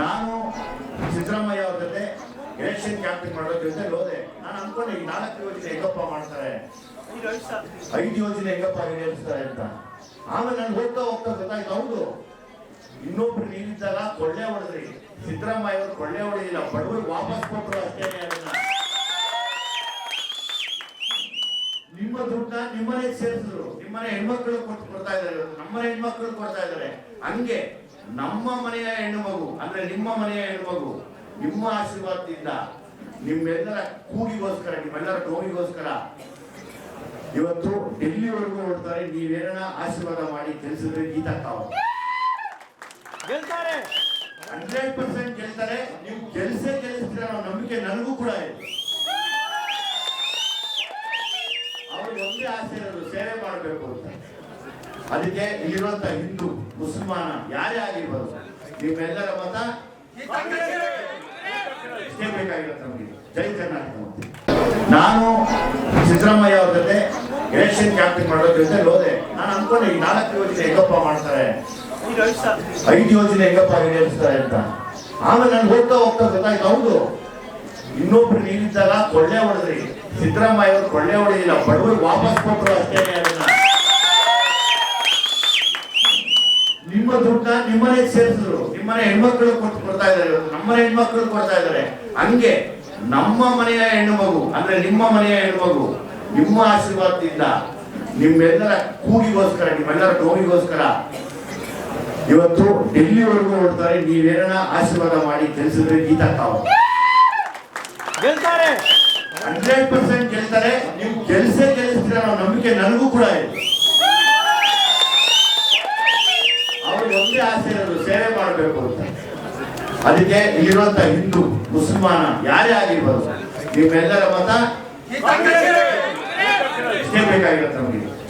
ನಾನು ಸಿದ್ದರಾಮಯ್ಯ ಅವ್ರ ಜೊತೆ ಎಲೆಕ್ಷನ್ ಕ್ಯಾಂಪಿಂಗ್ ಮಾಡೋ ಜೊತೆ ಹೋದೆ. ನಾನು ಅನ್ಕೊಂಡೆ ಈ ನಾಲ್ಕು ಯೋಜನೆ ಹೆಂಗಪ್ಪ ಮಾಡ್ತಾರೆ? ಐದು ಯೋಜನೆ ಹೆಂಗಪ್ಪ ಈಡೇರಿಸ್ತಾರೆ ಅಂತ. ಆಮೇಲೆ ನಾನು ಹೋಗ್ತಾ ಹೋಗ್ತಾ ಗೊತ್ತಾಯ್ತು, ಹೌದು. ಇನ್ನೊಬ್ರು ನೀವಿದ್ದಾಗ ಕೊಳ್ಳೆ ಹೊಡೆದ್ರಿ. ಸಿದ್ದರಾಮಯ್ಯ ಅವರು ಕೊಳ್ಳೆ ಹೊಡೆದಿಲ್ಲ ಬಡವರು ವಾಪಸ್ ಕೊಟ್ಟರು ಅಷ್ಟೇ ನಿಮ್ಮ ದುಡ್ಡ ನಿಮ್ಮನೆ ಸೇರಿಸಿದ್ರು. ನಿಮ್ಮನೆ ಹೆಣ್ಮಕ್ಳು ಕೊಟ್ಟು ಕೊಡ್ತಾ ಇದಾರೆ ನಮ್ಮನೆ ಹೆಣ್ಮಕ್ಳು ಕೊಡ್ತಾ ಇದಾರೆ ಹಂಗೆ. ನಮ್ಮ ಮನೆಯ ಹೆಣ್ಣು ಮಗು ಅಂದ್ರೆ ನಿಮ್ಮ ಮನೆಯ ಹೆಣ್ಣು ಮಗು ನಿಮ್ಮ ಆಶೀರ್ವಾದದಿಂದ ನಿಮ್ಮೆಲ್ಲರ ಕೂಗಿಗೋಸ್ಕರ ನಿಮ್ಮೆಲ್ಲರ ನೋವಿಗೋಸ್ಕರ ಇವತ್ತು ಡೆಲ್ಲಿವರೆಗೂ ಹೊರಡ್ತಾರೆ ನೀವೇನ ಆಶೀರ್ವಾದ ಮಾಡಿ ಕೆಲಸದ್ರೆ ಗೀತಾಕ್ಕಾವ ಗೆಲ್ತಾರೆ. ಹಂಡ್ರೆಡ್ ಪರ್ಸೆಂಟ್ ಗೆಲ್ತಾರೆ ನೀವು ಗೆಲ್ಸೇ ಗೆಲ್ಲಿಸ್ತೀರ ಅನ್ನೋ ನಂಬಿಕೆ ನನಗೂ ಕೂಡ ಇದೆ. ಅವ್ರಿಗೆ ಒಂದೇ ಆಸೆ ಇರೋದು ಸೇವೆ ಮಾಡಬೇಕು ಅಂತ. ಅದಕ್ಕೆ ಇಲ್ಲಿರುವಂತ ಹಿಂದೂ, ಮುಸಲ್ಮಾನ ಯಾರೇ ಆಗಿರ್ಬೋದು ನಿಮ್ಮೆಲ್ಲರ ಮತ ಬೇಕಾಗಿರುತ್ತೆ ನಮಗೆ. ಜೈ ಕರ್ನಾಟಕ ನಾನು ಸಿದ್ದರಾಮಯ್ಯ ಅವ್ರ ಜೊತೆ ಎಲೆಕ್ಷನ್ ಕ್ಯಾಂಪಿಂಗ್ ಮಾಡೋ ಜೊತೆ ಹೋದೆ. ನಾನು ಅನ್ಕೊಂಡೆ ಈ ನಾಲ್ಕು ಯೋಜನೆ ಹೆಂಗಪ್ಪ ಮಾಡ್ತಾರೆ. ಐದು ಯೋಜನೆ ಹೆಂಗಪ್ಪ ಈಡೇರಿಸ್ತಾರೆ ಅಂತ. ಆಮೇಲೆ ನಾನು ಹೋಗ್ತಾ ಹೋಗ್ತಾ ಗೊತ್ತಾಯ್ತು, ಹೌದು. ಇನ್ನೊಬ್ರು ನೀವಿದ್ದಲ್ಲ ಕೊಳ್ಳೆ ಹೊಡೆದ್ರಿ. ಸಿದ್ದರಾಮಯ್ಯ ಅವರು ಕೊಳ್ಳೆ ಹೊಡೆದಿಲ್ಲ, ಬಡವರು ವಾಪಸ್ ಕೊಟ್ಟರು ಅಷ್ಟೇ ಅದನ್ನ. ದುಡ್ಡನ್ನ ಸೇರಿಸಿದ್ರು. ನಿಮ್ಮನೆ ಹೆಣ್ಮಕ್ಳು ಕೊಟ್ಟು ಕೊಡ್ತಾ ಇದ್ದಾರೆ ನಮ್ಮ ಮನೆ ಹೆಣ್ಮಕ್ಳು ಕೊಡ್ತಾ ಇದ್ದಾರೆ. ಹಂಗೆ ನಮ್ಮ ಮನೆಯ ಹೆಣ್ಣು ಮಗು ಅಂದ್ರೆ ನಿಮ್ಮ ಮನೆಯ ಹೆಣ್ಣು ಮಗು ನಿಮ್ಮ ಆಶೀರ್ವಾದದಿಂದ ನಿಮ್ಮೆಲ್ಲರ ಕೂಗಿಗೋಸ್ಕರ ನಿಮ್ಮೆಲ್ಲರ ನೋವಿಗೋಸ್ಕರ ಇವತ್ತು ಡೆಲ್ಲಿವರೆಗೂ ಹೊರಡ್ತಾರೆ ನೀವೇನ ಆಶೀರ್ವಾದ ಮಾಡಿ ಕೆಲಸದ್ರೆ ಗೀತಾಕ್ಕಾವ ಗೆಲ್ತಾರೆ. ಹಂಡ್ರೆಡ್ ಪರ್ಸೆಂಟ್ ಗೆಲ್ತಾರೆ. ನೀವು ಗೆಲ್ಸೇ ಗೆಲ್ಲಿಸ್ತೀರ ಅನ್ನೋ ನಂಬಿಕೆ ನನಗೂ ಕೂಡ ಇದೆ. ಅವ್ರಿಗೆ ಒಂದೇ ಆಸೆ ಮಾಡಬೇಕು ಅಂತ ಅದಕ್ಕೆ ಇಲ್ಲಿರುವಂತ ಹಿಂದೂ ಮುಸಲ್ಮಾನ ಯಾರೇ ಆಗಿರ್ಬೋದು ನಿಮ್ಮೆಲ್ಲರ ಮತ ಬೇಕಾಗಿರುತ್ತೆ ನಮಗೆ.